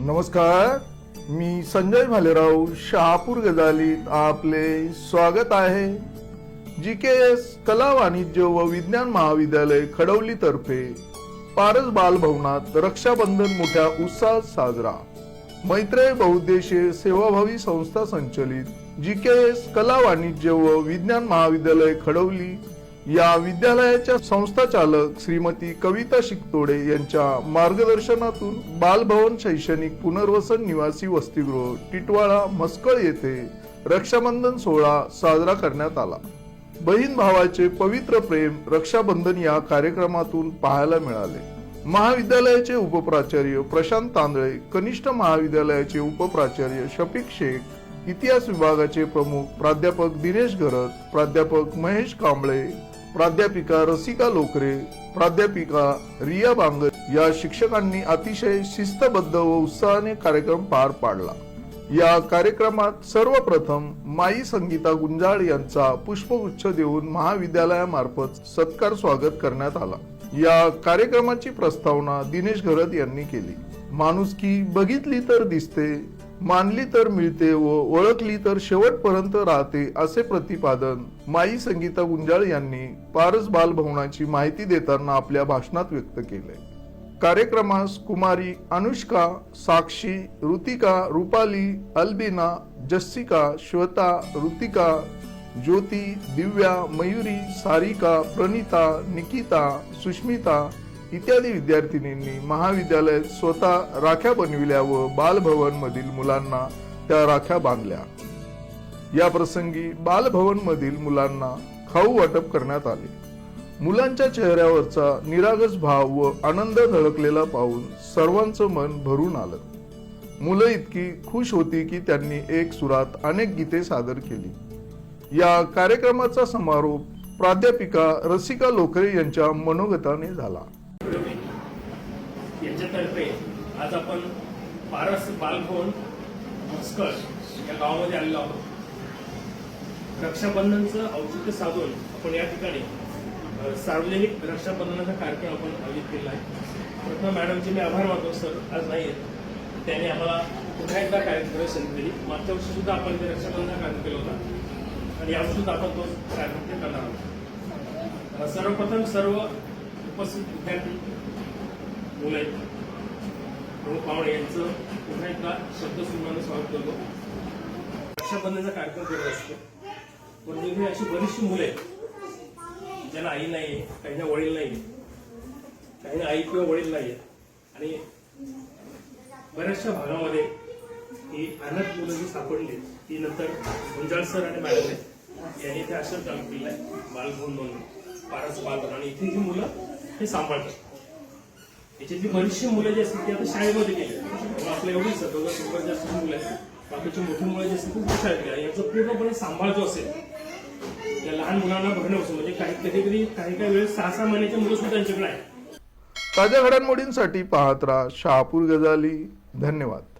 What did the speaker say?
नमस्कार मी संजय भालेराव शहापूर गजालीत आपले स्वागत आहे. जी के एस कला वाणिज्य व विज्ञान महाविद्यालय खडवली तर्फे पारस बालभवनात रक्षाबंधन मोठ्या उत्साहात साजरा. मैत्रेय बहुद्देशीय सेवाभावी संस्था संचलित जी के एस कला वाणिज्य व विज्ञान महाविद्यालय खडवली या विद्यालयाच्या संस्थाचालक श्रीमती कविता शिकतोडे यांच्या मार्गदर्शनातून बालभवन शैक्षणिक पुनर्वसन निवासी वसतिगृह टिटवाळा मस्कळ येथे रक्षाबंधन सोहळा साजरा करण्यात आला. बहीण भावाचे पवित्र प्रेम रक्षाबंधन या कार्यक्रमातून पाहायला मिळाले. महाविद्यालयाचे उपप्राचार्य प्रशांत तांदळे कनिष्ठ महाविद्यालयाचे उपप्राचार्य शफिक शेख इतिहास विभागाचे प्रमुख प्राध्यापक दिनेश घरत प्राध्यापक महेश कांबळे प्राध्यापिका रसिका लोकरे प्राध्यापिका रिया बांगर या शिक्षकांनी अतिशय शिस्तबद्ध व उत्साहाने कार्यक्रम पार पाडला. या कार्यक्रमात सर्वप्रथम माई संगीता गुंजाळ यांचा पुष्पगुच्छ देऊन महाविद्यालयामार्फत सत्कार स्वागत करण्यात आला. या कार्यक्रमाची प्रस्तावना दिनेश घरत यांनी केली. माणुसकी बघितली तर दिसते मानली तर मिळते व ओळखली तर शेवटपर्यंत राहते असे प्रतिपादन माई संगीता गुंजाळ यांनी पारस बालभवनाची माहिती देताना आपल्या भाषणात व्यक्त केले. कार्यक्रमास कुमारी अनुष्का साक्षी ऋतिका रुपाली अल्बिना जस्सिका श्वेता ऋतिका ज्योती दिव्या मयुरी सारिका प्रणिता निकिता सुष्मिता इत्यादी विद्यार्थिनींनी महाविद्यालयात स्वतः राख्या बनविल्या व बालभवन मधील मुलांना त्या राख्या बांधल्या. या प्रसंगी बालभवन मधील मुलांना खाऊ वाटप करण्यात आले. मुलांच्या चेहऱ्यावरचा निरागस भाव व आनंद झळकलेला पाहून सर्वांचं मन भरून आलं. मुलं इतकी खुश होती की त्यांनी एक सुरात अनेक गीते सादर केली. या कार्यक्रमाचा समारोप प्राध्यापिका रसिका लोकरे यांच्या मनोगताने झाला. यांच्यातर्फे आज आपण पारस बालभवन मस्कळ या गावामध्ये आलेलो आहोत. रक्षाबंधनचं औचित्य साधून आपण या ठिकाणी सार्वजनिक रक्षाबंधनाचा कार्यक्रम आपण आयोजित केला आहे. प्रथम मॅडमचे मी आभार मानतो सर. आज नाही आहेत त्यांनी आम्हाला पुन्हा एकदा कार्यक्रम संधी दिली मागच्या वर्षी सुद्धा आपण ते रक्षाबंधन कार्यक्रम केला होता. आणि यावर्षी सुद्धा आपण तो कार्यक्रम करणार आहोत. सर्वप्रथम सर्व उपस्थित विद्यार्थी मुलं. आहेत प्रमुख पाहुणे यांचं पुन्हा एकदा शब्द स्वागत करतो. रक्षाबंधनाचा कार्यक्रम करत असतो. परंतु इथे अशी बरीचशी मुलं आहेत. ज्यांना आई नाही काहींना वडील नाही काहींना आई किंवा वडील नाही आणि बऱ्याचशा भागामध्ये ही अनाथ मुलं जी सापडली ती नंतर गुंजाळ सर आणि मॅडम आहेत. यांनी ते आश्रम चालू केलं आहे बालभवन म्हणून पारस बालभवन आणि इथे ही मुलं हे सांभाळतात. याच्यातली बरीचशी मुलं जी असतील ती आता शाळेमध्ये गेली आपल्या एवढीच दोघं सुपर जास्त मुलं आहेत बाकीची मोठी मुलं जी असतील खूप शाळेत गेल्या यांचा पूर्णपणे सांभाळ जो असेल त्या लहान मुलांना भरणं असं म्हणजे काही कधी कधी काही काही वेळेस सहा सहा महिन्याचे मुलं सुद्धा त्यांच्याकडे आहेत. ताज्या घडामोडींसाठी पाहत राहा शहापूर गजाली. धन्यवाद.